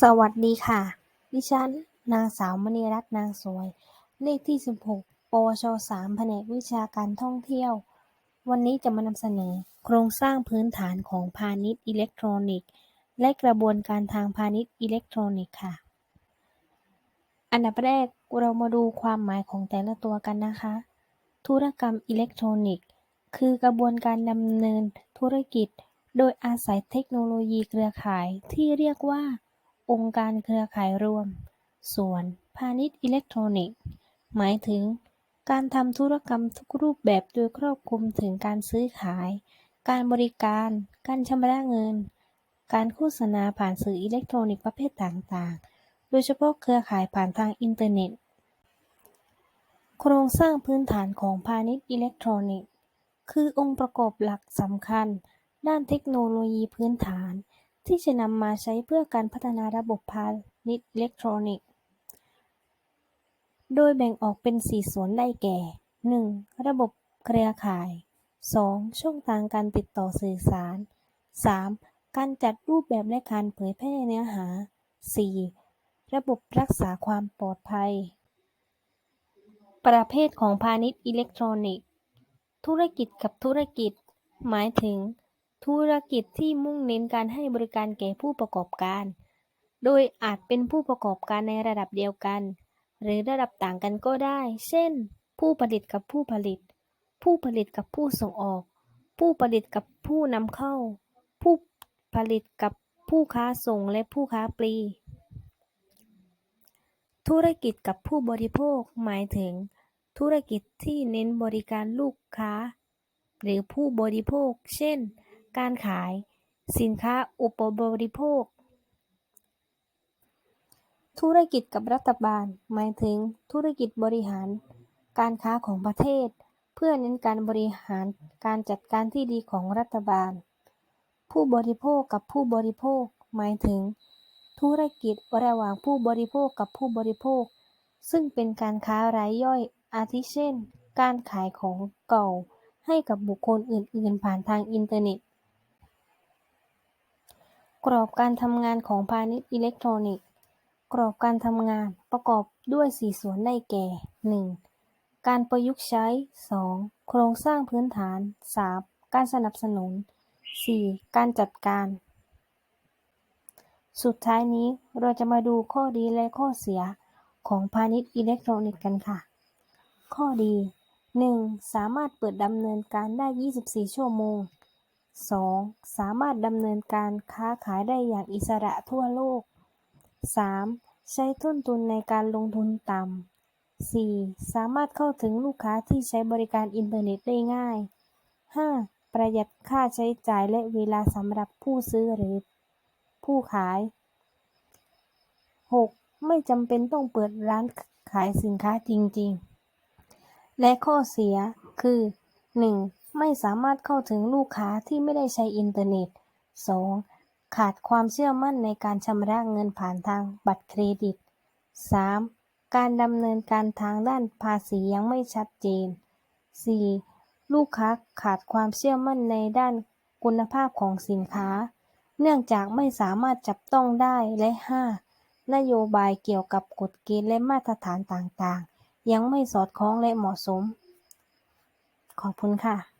สวัสดีค่ะ ดิฉัน นางสาวมณีรัตน์นางสวย เลขที่ 16 ปวช 3 แผนกวิชาการท่องเที่ยว วันนี้จะมานำเสนอ โครงสร้างพื้นฐานของพาณิชย์อิเล็กทรอนิกส์ และกระบวนการทางพาณิชย์อิเล็กทรอนิกส์ค่ะ อันดับแรกเรามาดูความหมายของแต่ละตัวกันนะคะ ธุรกรรมอิเล็กทรอนิกส์ คือกระบวนการดำเนินธุรกิจ โดยอาศัยเทคโนโลยีเครือข่ายที่เรียกว่า องค์การเครือข่ายรวม ส่วนพาณิชย์อิเล็กทรอนิกส์ หมายถึง การทำธุรกรรมทุกรูปแบบโดยครอบคลุมถึงการซื้อขาย การบริการ การชำระเงิน การโฆษณาผ่านสื่ออิเล็กทรอนิกส์ประเภทต่างๆ โดยเฉพาะเครือข่ายผ่านทางอินเทอร์เน็ต โครงสร้างพื้นฐานของพาณิชย์อิเล็กทรอนิกส์ คือองค์ประกอบหลักสำคัญ ด้านเทคโนโลยีพื้นฐาน ที่จะนำมาใช้เพื่อการพัฒนาระบบพาณิชย์อิเล็กทรอนิกส์ โดยแบ่งออกเป็น 4 ส่วนได้แก่ 1. ระบบเครือข่าย 2. ช่องทางการติดต่อสื่อสาร 3. การจัดรูปแบบและการเผยแพร่เนื้อหา 4. ระบบรักษาความปลอดภัย ประเภทของพาณิชย์อิเล็กทรอนิกส์ ธุรกิจกับธุรกิจ หมายถึง ธุรกิจที่มุ่งเน้นการให้บริการแก่ผู้ประกอบการ โดยอาจเป็นผู้ประกอบการในระดับเดียวกัน หรือระดับต่างกันก็ได้ เช่น ผู้ผลิตกับผู้ผลิต ผู้ผลิตกับผู้ส่งออก ผู้ผลิตกับผู้นำเข้า ผู้ผลิตกับผู้ค้าส่งและผู้ค้าปลีก ธุรกิจกับผู้บริโภคหมายถึง ธุรกิจที่เน้นบริการลูกค้า หรือผู้บริโภค เช่น การขาย สินค้าอุปบริโภค ธุรกิจกับรัฐบาล หมายถึงธุรกิจบริหาร การค้าของประเทศ เพื่อเน้นการบริหารการจัดการที่ดีของรัฐบาล ผู้บริโภคกับผู้บริโภค หมายถึง ธุรกิจระหว่างผู้บริโภคกับผู้บริโภค ซึ่งเป็นการค้ารายย่อยอาทิเช่น การขายของเก่าให้กับบุคคลอื่น ๆ ผ่านทางอินเทอร์เน็ต กรอบการทำงานของพาณิชย์อิเล็กทรอนิกส์ กรอบการทำงานประกอบด้วย 4 ส่วนได้แก่ 1. การประยุกต์ใช้ 2. โครงสร้างพื้นฐาน 3. การสนับสนุน 4. การจัดการ สุดท้ายนี้เราจะมาดูข้อดีและข้อเสียของพาณิชย์อิเล็กทรอนิกส์กันค่ะ ข้อดี 1. สามารถเปิดดำเนินการได้ 24 ชั่วโมง 2. สามารถดำเนินการค้าขายได้อย่างอิสระทั่วโลก 3. ใช้ต้นทุนในการลงทุนต่ำ 4. สามารถเข้าถึงลูกค้าที่ใช้บริการอินเทอร์เน็ตได้ง่าย 5. ประหยัดค่าใช้จ่ายและเวลาสำหรับผู้ซื้อหรือผู้ขาย 6. ไม่จำเป็นต้องเปิดร้านขายสินค้าจริง ๆ และข้อเสียคือ 1. ไม่สามารถเข้าถึงลูกค้าที่ไม่ได้ใช้อินเทอร์เน็ต 2. ขาดความเชื่อมั่นในการชำระเงินผ่านทางบัตรเครดิต 3. การดำเนินการทางด้านภาษียังไม่ชัดเจน 4. ลูกค้าขาดความเชื่อมั่นในด้านคุณภาพของสินค้า เนื่องจากไม่สามารถจับต้องได้และ 5. นโยบายเกี่ยวกับกฎเกณฑ์และมาตรฐานต่างๆ ยังไม่สอดคล้องและเหมาะสม ขอบคุณค่ะ